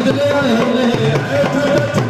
Hey,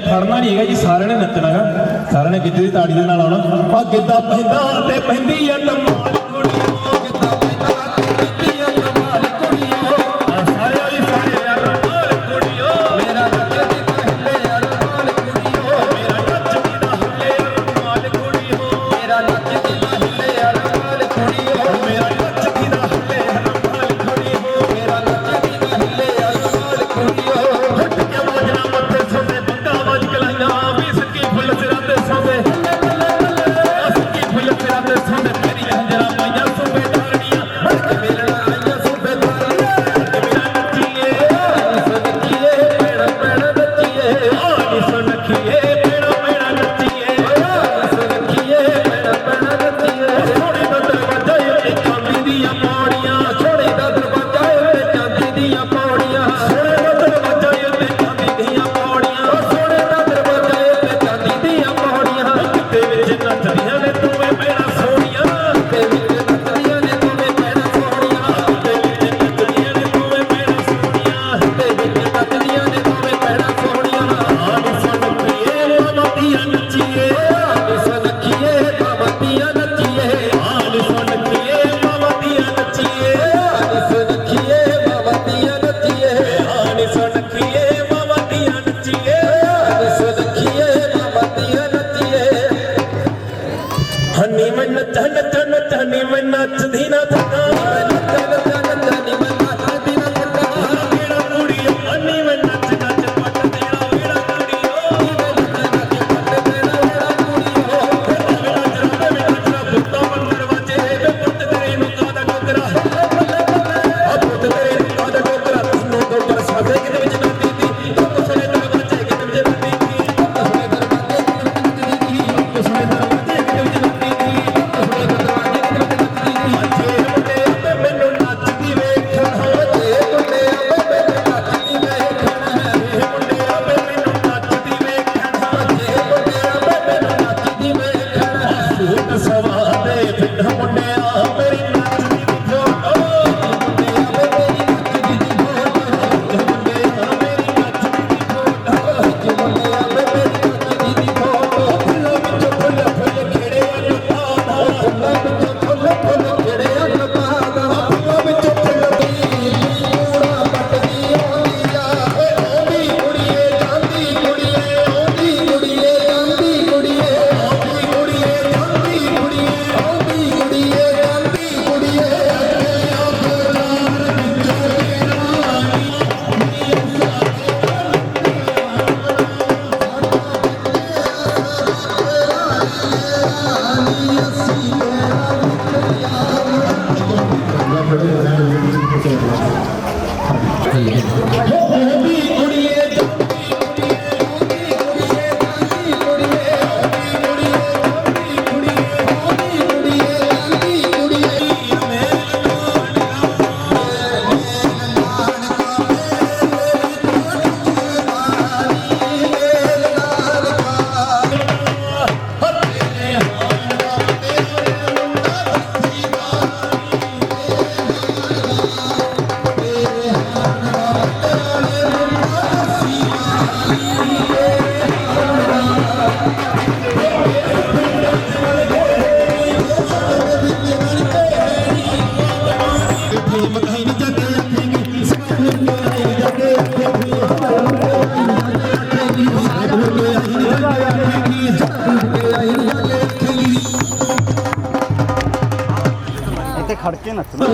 ਖੜਨਾ ਨਹੀਂ ਹੈਗਾ ਜੀ, ਸਾਰਿਆਂ ਨੇ ਨੱਚਣਾ ਹੈ ਸਾਰਿਆਂ ਨੇ ਗਿੱਧੇ ਦੀ ਤਾੜੀ ਦੇ ਨਾਲ ਆਉਣਾ। ਆ ਗਿੱਧਾ ਪੈਂਦਾ ਤੇ ਪੈਂਦੀ ਐ ਤਮਾਲ Thank you so धने में नचदी ना था ਇੱਥੇ ਖੜ ਕੇ ਨੱਚਣਾ।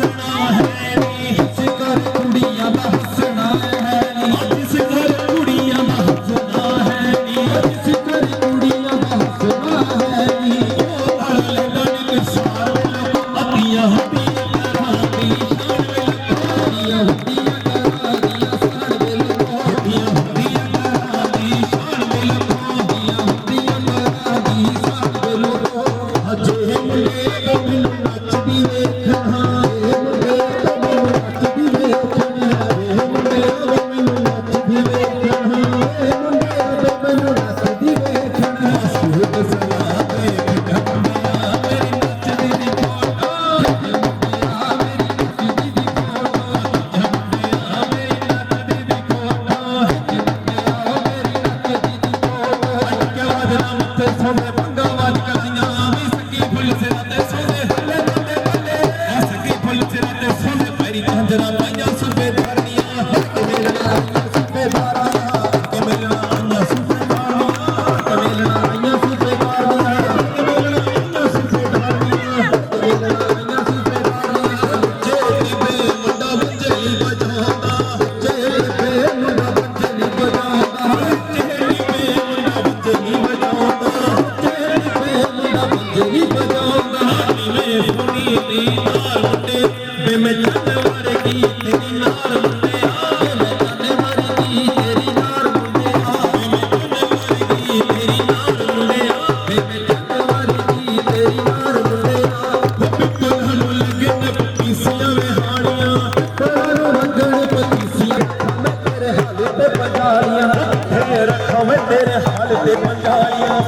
कृष्ण है ਮੁੰਡੇ, ਵੇ ਮੈਂ ਜਾਨ ਵਰਗੀ ਤੇਰੀ ਨਾਲ ਮੁੰਡੇ ਆ ਮੈਂ ਜਾਨ ਵਰਗੀ ਤੇਰੀ ਨਾਲ ਮੁੰਡੇ ਆ ਮੈਂ ਜਾਨ ਵਰਗੀ ਤੇਰੀ ਨਾਲ ਮੁੰਡੇ ਆ ਵੇ ਮੈਂ ਜਾਨ ਵਰਗੀ ਤੇਰੀ ਨਾਲ ਮੁੰਡੇ ਆ ਮੈਂ ਪਿੱਤਲ ਨੂੰ ਲੱਗੇ ਨਾ ਪੀਸੀਆਂ ਵੇ ਹਾਣੀਆਂ ਤੇਰਾ ਨੂੰ ਮੰਗਣ ਪਤੀਸੀਆਂ, ਮੈਂ ਤੇਰੇ ਹਾਲ ਤੇ ਪੰਜਾਰੀਆਂ ਰੱਖਾਂ ਮੈਂ ਤੇਰੇ ਹਾਲ ਤੇ ਪੰਜਾਰੀਆਂ